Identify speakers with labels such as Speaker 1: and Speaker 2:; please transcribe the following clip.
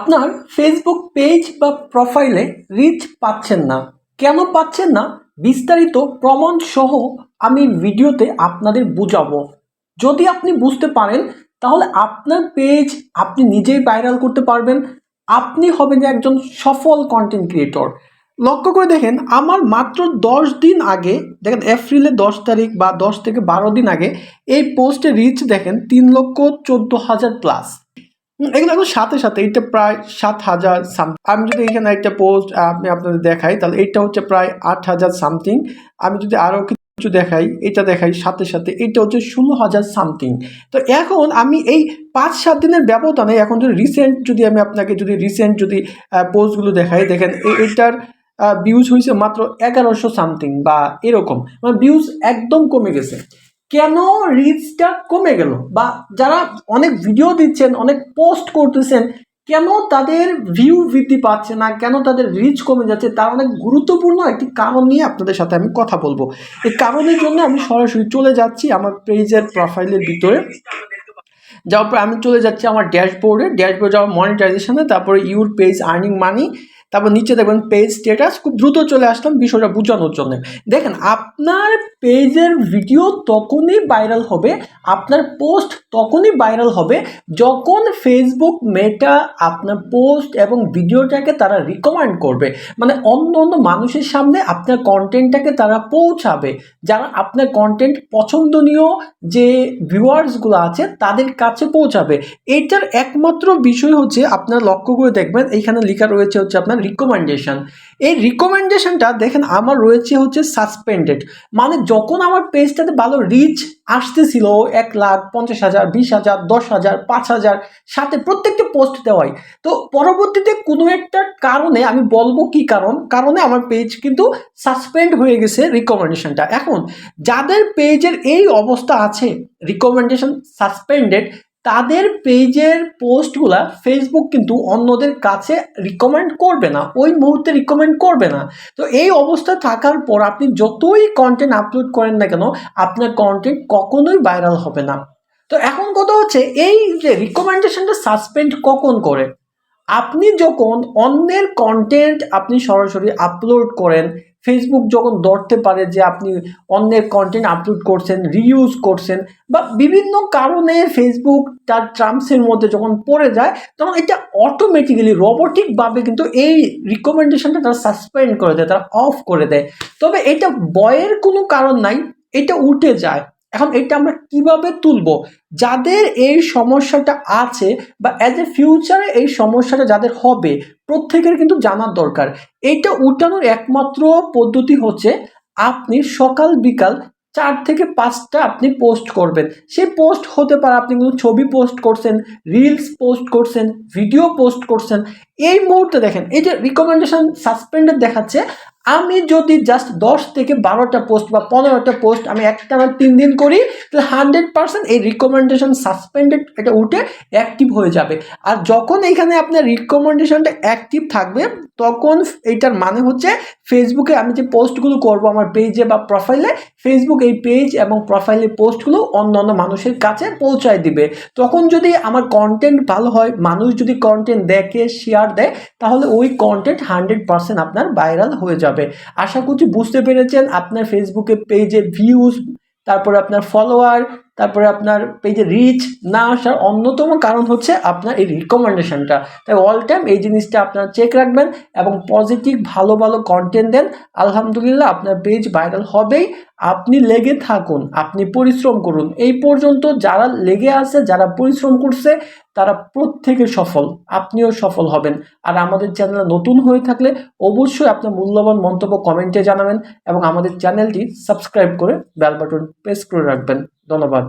Speaker 1: আপনার Facebook page বা প্রোফাইলে রিচ পাচ্ছেন না। কেন পাচ্ছেন না? বিস্তারিত প্রমাণ সহ আমি ভিডিওতে আপনাদের বুঝাবো। যদি আপনি বুঝতে পারেন, তাহলে আপনার পেজ আপনি নিজেই ভাইরাল করতে পারবেন। আপনি হবেন একজন সফল কন্টেন্ট ক্রিয়েটর লক্ষ্য করে দেখেন, আমার মাত্র দশ দিন আগে, দেখেন এপ্রিলে দশ তারিখ বা দশ থেকে বারো দিন আগে, এই পোস্টে রিচ দেখেন তিন লক্ষ চোদ্দ হাজার প্লাস এগুলো এখন সাথে সাথে এটা প্রায় সাত হাজার সামথিং আমি যদি এখানে একটা পোস্ট আমি আপনাদের দেখাই, তাহলে এটা হচ্ছে প্রায় আট হাজার সামথিং আমি যদি আরও কিছু দেখাই, এটা দেখাই সাথে সাথে এটা হচ্ছে ষোলো হাজার সামথিং তো এখন আমি এই পাঁচ সাত দিনের ব্যবধানে এখন যদি রিসেন্ট যদি আমি আপনাকে যদি রিসেন্ট যদি পোস্টগুলো দেখাই, দেখেন এ- এটার ভিউজ হয়েছে মাত্র এগারোশো সামথিং বা এরকম। মানে ভিউজ একদম কমে গেছে। কেন রিচটা কমে গেল? বা যারা অনেক ভিডিও দিচ্ছেন, অনেক পোস্ট করতেছেন, কেন তাদের ভিউ বৃদ্ধি পাচ্ছে না? কেন তাদের রিচ কমে যাচ্ছে? তার অনেক গুরুত্বপূর্ণ একটি কারণ নিয়ে আপনাদের সাথে আমি কথা বলব। এই কারণের জন্য আমি সরাসরি চলে যাচ্ছি আমার পেজের প্রোফাইলের ভিতরে। যাওয়ার পর আমি চলে যাচ্ছি আমার ড্যাশবোর্ডে ড্যাশবোর্ড যাওয়ার মনিটাইজেশনে তারপরে ইউর পেজ আর্নিং মানি তারপর নিচে দেখবেন পেজ স্ট্যাটাস খুব দ্রুত চলে আসলাম বিষয়টা বোঝানোর জন্য। দেখেন, আপনার পেজের ভিডিও তখনই ভাইরাল হবে, আপনার পোস্ট তখনই ভাইরাল হবে, যখন ফেসবুক মেটা আপনার পোস্ট এবং ভিডিওটাকে তারা রিকমেন্ড করবে। মানে অন্য অন্য মানুষের সামনে আপনার কন্টেন্টটাকে তারা পৌঁছাবে। যারা আপনার কন্টেন্ট পছন্দনীয় যে ভিউয়ার্সগুলো আছে, তাদের কাছে পৌঁছাবে। এটার একমাত্র বিষয় হচ্ছে আপনার লক্ষ্য করে দেখবেন, এইখানে লেখা রয়েছে হচ্ছে আপনার রিকমেন্ডেশন এই রিকমেন্ডেশনটা দেখেন, আমার রয়েছে হচ্ছে সাসপেন্ডেড মানে যখন আমার পেজটাতে ভালো রিচ আসতেছিল, এক লাখ, পঞ্চাশ হাজার, বিশ হাজার, দশ হাজার, পাঁচ হাজার, সাথে প্রত্যেকটা পোস্ট দেওয়াই। তো পরবর্তীতে কোনো একটা কারণে আমি বলব কি কারণ? কারণে আমার পেজ কিন্তু সাসপেন্ড হয়ে গেছে রিকমেন্ডেশনটা এখন, যাদের পেজের এই অবস্থা আছে রিকমেন্ডেশন সাসপেন্ডেড তাদের পেজের পোস্টগুলা ফেসবুক কিন্তু অন্যদের কাছে রিকমেন্ড করবে না। ওই মুহূর্তে রিকমেন্ড করবে না। তো এই অবস্থা থাকার পর আপনি যতই কন্টেন্ট আপলোড করেন না কেন, আপনার কন্টেন্ট কখনোই ভাইরাল হবে না। তো এখন কথা হচ্ছে, এই যে রিকমেন্ডেশনটা সাসপেন্ড কখন করে? আপনি যখন অন্যের কন্টেন্ট আপনি সরাসরি আপলোড করেন ফেসবুক যখন ধরতে পারে যে আপনি অন্যের কন্টেন্ট আপলোড করছেন রিউজ করছেন বা বিভিন্ন কারণে ফেসবুক তার ট্রাম্পসের মধ্যে যখন পড়ে যায়, তখন এটা অটোমেটিক্যালি রোবোটিকভাবে কিন্তু এই রিকমেন্ডেশনটা তারা সাসপেন্ড করে দেয়, তারা অফ করে দেয়। তবে এটা বয়ের কোনো কারণ নাই, এটা উঠে যায়। এখন এটা আমরা কীভাবে তুলবো? যাদের এই সমস্যাটা আছে বা অ্যাজ এ ফিউচারে এই সমস্যাটা যাদের হবে, প্রত্যেকের কিন্তু জানার দরকার। এটা উঠানোর একমাত্র পদ্ধতি হচ্ছে আপনি সকাল বিকাল চার থেকে পাঁচটা আপনি পোস্ট করবেন। সেই পোস্ট হতে পারে আপনি কিন্তু ছবি পোস্ট করছেন রিলস পোস্ট করছেন ভিডিও পোস্ট করছেন। এই মুহূর্তে দেখেন, এই যে রিকমেন্ডেশন সাসপেন্ডেড দেখাচ্ছে আমি যদি জাস্ট দশ থেকে বারোটা পোস্ট বা পনেরোটা পোস্ট আমি একটানা তিন দিন করি, তাহলে হান্ড্রেড পার্সেন্ট এই রিকমেন্ডেশন সাসপেন্ডেড এটা উঠে অ্যাক্টিভ হয়ে যাবে। আর যখন এখানে আপনার রিকমেন্ডেশনটা অ্যাক্টিভ থাকবে, তখন এইটার মানে হচ্ছে ফেসবুকে আমি যে পোস্টগুলো করব আমার পেজে বা প্রোফাইলে ফেসবুক এই পেজ এবং প্রোফাইলের পোস্টগুলো অন্য অন্য মানুষের কাছে পৌঁছায় দিবে। তখন যদি আমার কন্টেন্ট ভালো হয়, মানুষ যদি কন্টেন্ট দেখে শেয়ার দেয়, তাহলে ওই কন্টেন্ট হান্ড্রেড পার্সেন্ট আপনার ভাইরাল হয়ে যাবে। আশা করছি বুঝতে পেরেছেন আপনার ফেসবুকে পেজে ভিউজ তারপরে আপনার ফলোয়ার তারপরে আপনার পেজে রিচ না আসার অন্যতম কারণ হচ্ছে আপনার এই রিকমেন্ডেশনটা তাই অল টাইম এই জিনিসটা আপনার চেক রাখবেন এবং পজিটিভ ভালো ভালো কন্টেন্ট দেন। আলহামদুলিল্লাহ আপনার পেজ ভাইরাল হবেই। আপনি লেগে থাকুন, আপনি পরিশ্রম করুন। এই পর্যন্ত যারা লেগে আছে, যারা পরিশ্রম করছে, তারা প্রত্যেকে সফল। আপনিও সফল হবেন। আর আমাদের চ্যানেল নতুন হয়ে থাকলে অবশ্যই আপনার মূল্যবান মন্তব্য কমেন্টে জানাবেন এবং আমাদের চ্যানেলটি সাবস্ক্রাইব করে বেল বাটন প্রেস করে রাখবেন। ধন্যবাদ।